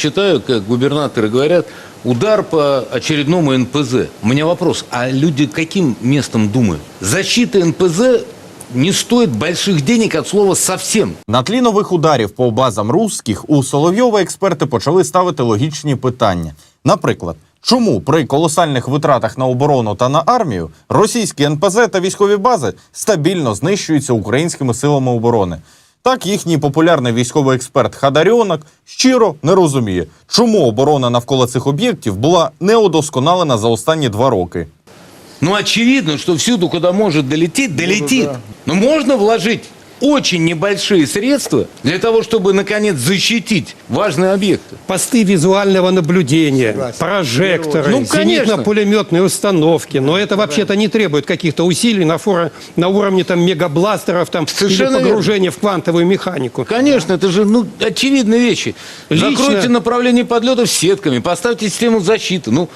Считаю, как губернаторы говорят, удар по очередному НПЗ. У меня вопрос, а люди каким местом думают? Защита НПЗ не стоит больших денег от слова совсем. На тлі нових ударів по базам русських у Соловйова експерти почали ставити логічні питання. Наприклад, чому при колосальних витратах на оборону та на армію російські НПЗ та військові бази стабільно знищуються українськими силами оборони? Так їхній популярний військовий експерт Хадарьонок щиро не розуміє, чому оборона навколо цих об'єктів була неудосконалена за останні два роки. Ну, очевидно, що всюду, куди може долетіти, долетит. Ну можна вложить очень небольшие средства для того, чтобы, наконец, защитить важные объекты. Посты визуального наблюдения, прожекторы, Ну, конечно. зенитно-пулеметные установки. Но это вообще-то не требует каких-то усилий на, фора- на уровне там, мегабластеров там, Совершенно или погружения в квантовую механику. Конечно, это же ну, очевидные вещи. Лично- Закройте направление подлетов сетками, поставьте систему защиты. Ну,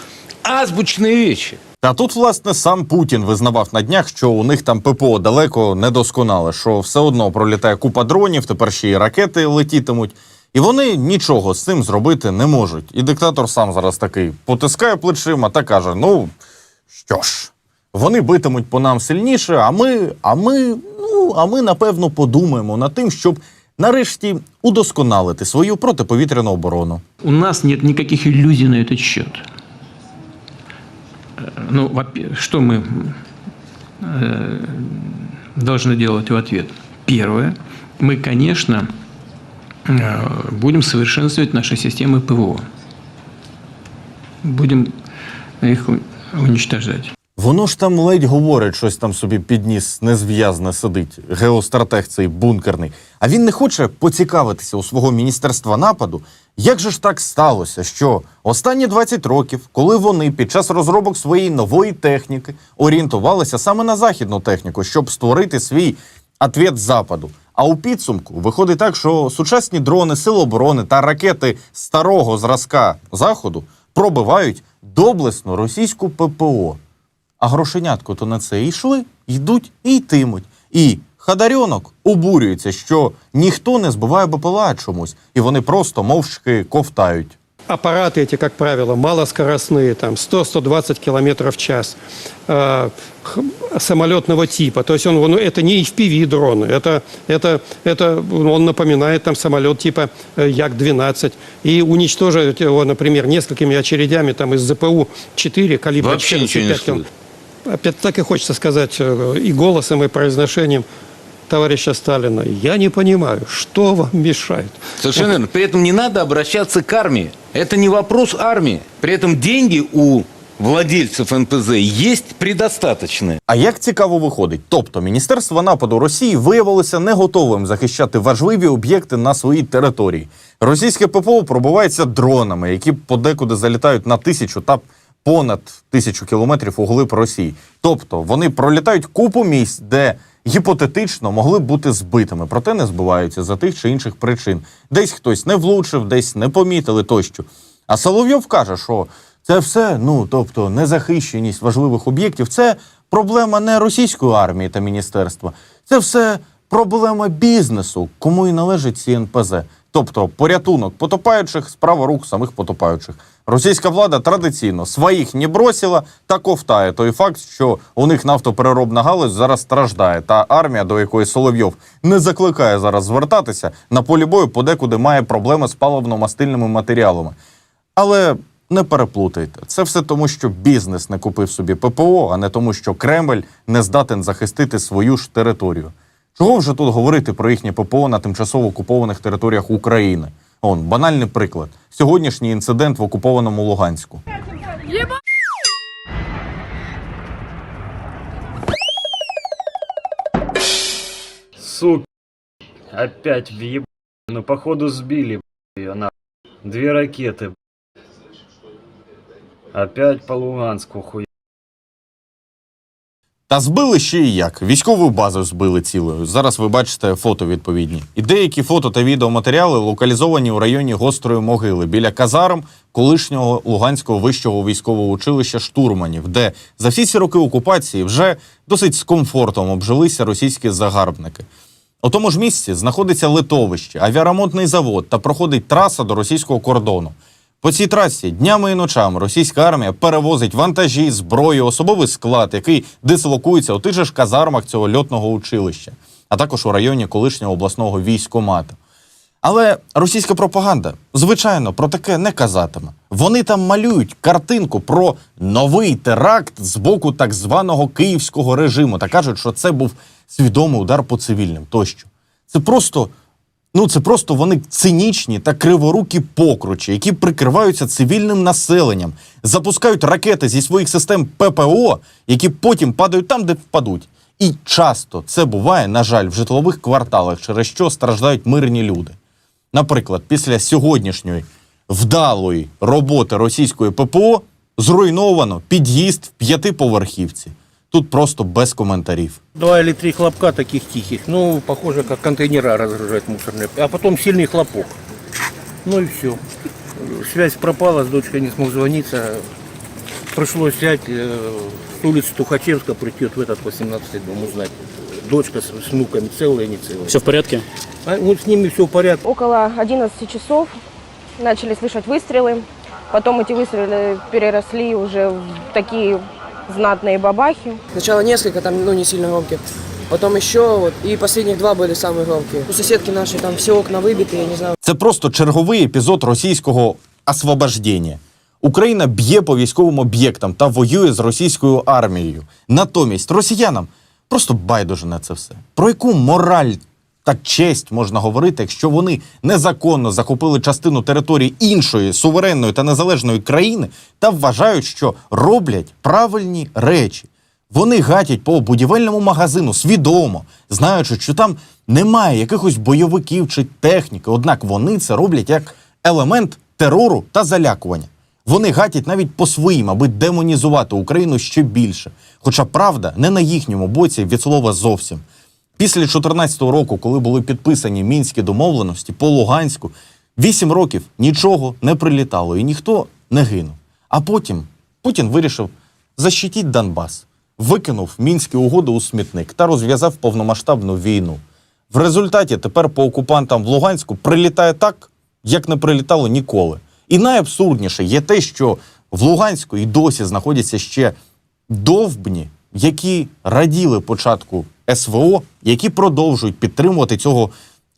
азбучные вещи. Та тут, власне, сам Путін визнавав на днях, що у них там ППО далеко не досконале, що все одно пролітає купа дронів, тепер ще й ракети летітимуть. І вони нічого з цим зробити не можуть. І диктатор сам зараз такий потискає плечима та каже: ну що ж, вони битимуть по нам сильніше, а ми, а ми, ну, а ми напевно подумаємо над тим, щоб нарешті удосконалити свою протиповітряну оборону. У нас нет никаких иллюзий на этот счет. Ну, что мы э, должны делать в ответ? Первое, мы, конечно, э, будем совершенствовать наши системы ПВО. Будем их уничтожать. Воно ж там ледь говорить, щось там собі підніс, незв'язне сидить, геостратег цей бункерний. А він не хоче поцікавитися у свого міністерства нападу. Як же ж так сталося, що останні 20 років, коли вони під час розробок своєї нової техніки орієнтувалися саме на західну техніку, щоб створити свій ответ западу. А у підсумку виходить так, що сучасні дрони Сил оборони та ракети старого зразка заходу пробивають доблесну російську ППО А грошенятко то на це і йшли, йдуть і йтимуть. І Хадарьонок обурюється, що ніхто не збиває БПЛА чомусь, і вони просто мовчки ковтають. Аппараты эти, как правило, малоскоростные, там 100-120 километров в час, э, х- самолетного типа. То есть он, он- это не FPV-дроны, это, это, это он напоминает там самолет типа э, Як-12. И уничтожить его, например, несколькими очередями там из ЗПУ-4 калибра Вообще ничего не 14,5 кил- стоит. Опять так и хочется сказать э, и голосом, и произношением товарища Сталина. Я не понимаю, что вам мешает. Совершенно верно. При этом не надо обращаться к армии. Это не вопрос армии. При этом деньги у владельцев НПЗ есть предостаточные. А як цікаво виходить, тобто Міністерство нападу Росії виявилося не готовим захищати важливі об'єкти на своїй території. Російське ППО пробувається дронами, які подекуди залітають на тисячу та понад тисячу кілометрів у глиб Росії. Тобто вони пролітають купу місць, де гіпотетично могли б бути збитими, проте не збиваються за тих чи інших причин. Десь хтось не влучив, десь не помітили тощо. А Соловйов каже, що це все, ну тобто, незахищеність важливих об'єктів, це проблема не російської армії та міністерства, це все проблема бізнесу, кому і належить ці НПЗ. Тобто порятунок потопаючих справа рук самих потопаючих. Російська влада традиційно своїх не бросила та ковтає той факт, що у них нафтопереробна галузь зараз страждає, та армія, до якої Соловйов не закликає зараз звертатися, на полі бою подекуди має проблеми з паливно-мастильними матеріалами. Але не переплутайте. Це все тому, що бізнес не купив собі ППО, а не тому, що Кремль не здатен захистити свою ж територію. Чого вже тут говорити про їхнє ППО на тимчасово окупованих територіях України? Он банальний приклад. Сьогоднішній інцидент в окупованому Луганську. Сука. Опять въеб... Ну, походу, сбили ее на Две ракеты. Опять по Луганску хуй. Та збили ще і як. Військову базу збили цілою. Зараз ви бачите фото відповідні. І деякі фото та відеоматеріали локалізовані у районі гострої могили біля казарм колишнього Луганського вищого військового училища штурманів, де за всі ці роки окупації вже досить з комфортом обжилися російські загарбники. У тому ж місці знаходиться литовище, авіаремонтний завод та проходить траса до російського кордону. По цій трасі днями і ночами російська армія перевозить вантажі, зброю, особовий склад, який дислокується у тих же ж казармах цього льотного училища, а також у районі колишнього обласного військомату. Але російська пропаганда, звичайно, про таке не казатиме. Вони там малюють картинку про новий теракт з боку так званого київського режиму та кажуть, що це був свідомий удар по цивільним тощо. Це просто. Ну, це просто вони цинічні та криворукі покручі, які прикриваються цивільним населенням, запускають ракети зі своїх систем ППО, які потім падають там, де впадуть. І часто це буває, на жаль, в житлових кварталах, через що страждають мирні люди. Наприклад, після сьогоднішньої вдалої роботи російської ППО зруйновано під'їзд в п'ятиповерхівці. Тут просто без коментарів. Два или три хлопка таких тихих, ну, похоже, как контейнера разгружать мусорные. А потом сильный хлопок. Ну и все. Связь пропала, с дочкой не смог звониться. Пришлось взять э, с улицы Тухачевска прийти вот в этот 18-й дом узнать. Дочка с, с внуками целая, не целая. Все в порядке? А вот с ними все в порядке. Около 11 часов начали слышать выстрелы. Потом эти выстрелы переросли уже в такие знатные бабахи. Сначала несколько, там, ну, не сильно громкие. Потом еще, вот, и последних два были самые громкие. У соседки нашей там все окна выбиты, я не знаю. Це просто черговий епізод російського освобождення. Україна б'є по військовим об'єктам та воює з російською армією. Натомість росіянам просто байдуже на це все. Про яку мораль та честь можна говорити, якщо вони незаконно захопили частину території іншої суверенної та незалежної країни та вважають, що роблять правильні речі. Вони гатять по будівельному магазину свідомо, знаючи, що там немає якихось бойовиків чи техніки. Однак вони це роблять як елемент терору та залякування. Вони гатять навіть по своїм, аби демонізувати Україну ще більше. Хоча правда не на їхньому боці від слова зовсім. Після 2014 року, коли були підписані мінські домовленості по Луганську, вісім років нічого не прилітало і ніхто не гинув. А потім Путін вирішив защитити Донбас, викинув мінські угоди у смітник та розв'язав повномасштабну війну. В результаті тепер по окупантам в Луганську прилітає так, як не прилітало ніколи. І найабсурдніше є те, що в Луганську і досі знаходяться ще довбні, які раділи початку СВО, які продовжують підтримувати цього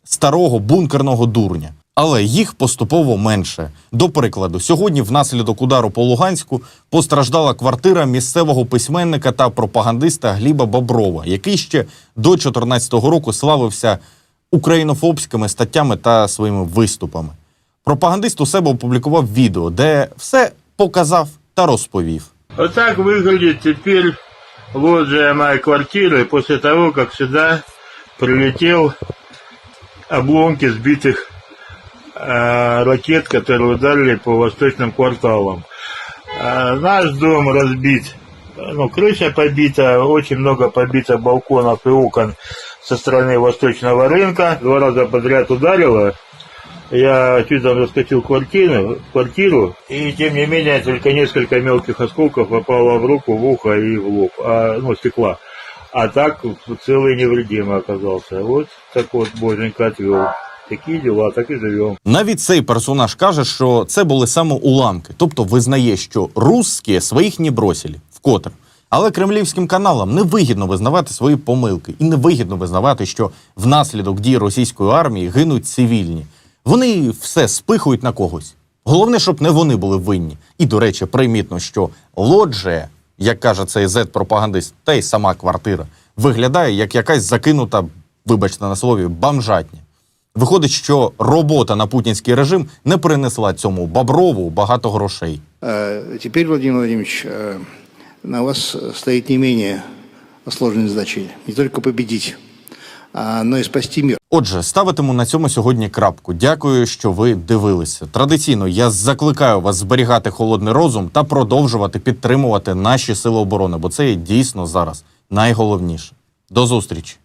старого бункерного дурня. Але їх поступово менше. До прикладу, сьогодні внаслідок удару по Луганську постраждала квартира місцевого письменника та пропагандиста Гліба Боброва, який ще до 2014 року славився українофобськими статтями та своїми виступами. Пропагандист у себе опублікував відео, де все показав та розповів. Вот так выглядит теперь лоджия моей квартиры после того, как сюда прилетел обломки сбитых э, ракет, которые ударили по восточным кварталам. Э, наш дом разбит, ну, крыша побита, очень много побито балконов и окон со стороны восточного рынка. Два раза подряд ударило. Я там заскочил в квартиру, в квартиру, и тем не менее только несколько мелких осколков попало в руку, в ухо и в лоб, а, ну, стекла. А так целый невредимый оказался. Вот так вот боженька отвел. Такі дела, так і живемо. Навіть цей персонаж каже, що це були саме уламки, тобто визнає, що русські своїх не бросили, вкотре. Але кремлівським каналам не вигідно визнавати свої помилки і не вигідно визнавати, що внаслідок дій російської армії гинуть цивільні. Вони все спихують на когось. Головне, щоб не вони були винні. І, до речі, примітно, що лоджія, як каже цей зет-пропагандист, та й сама квартира, виглядає як якась закинута, вибачте на слові, бомжатня. Виходить, що робота на путінський режим не принесла цьому Боброву багато грошей. Э, Теперь, Владимир Владимирович, э, на вас стоит не менее сложная задача. Не только победить, а, но і спасти мир. Отже, ставитиму на цьому сьогодні крапку. Дякую, що ви дивилися. Традиційно я закликаю вас зберігати холодний розум та продовжувати підтримувати наші сили оборони, бо це є дійсно зараз найголовніше. До зустрічі!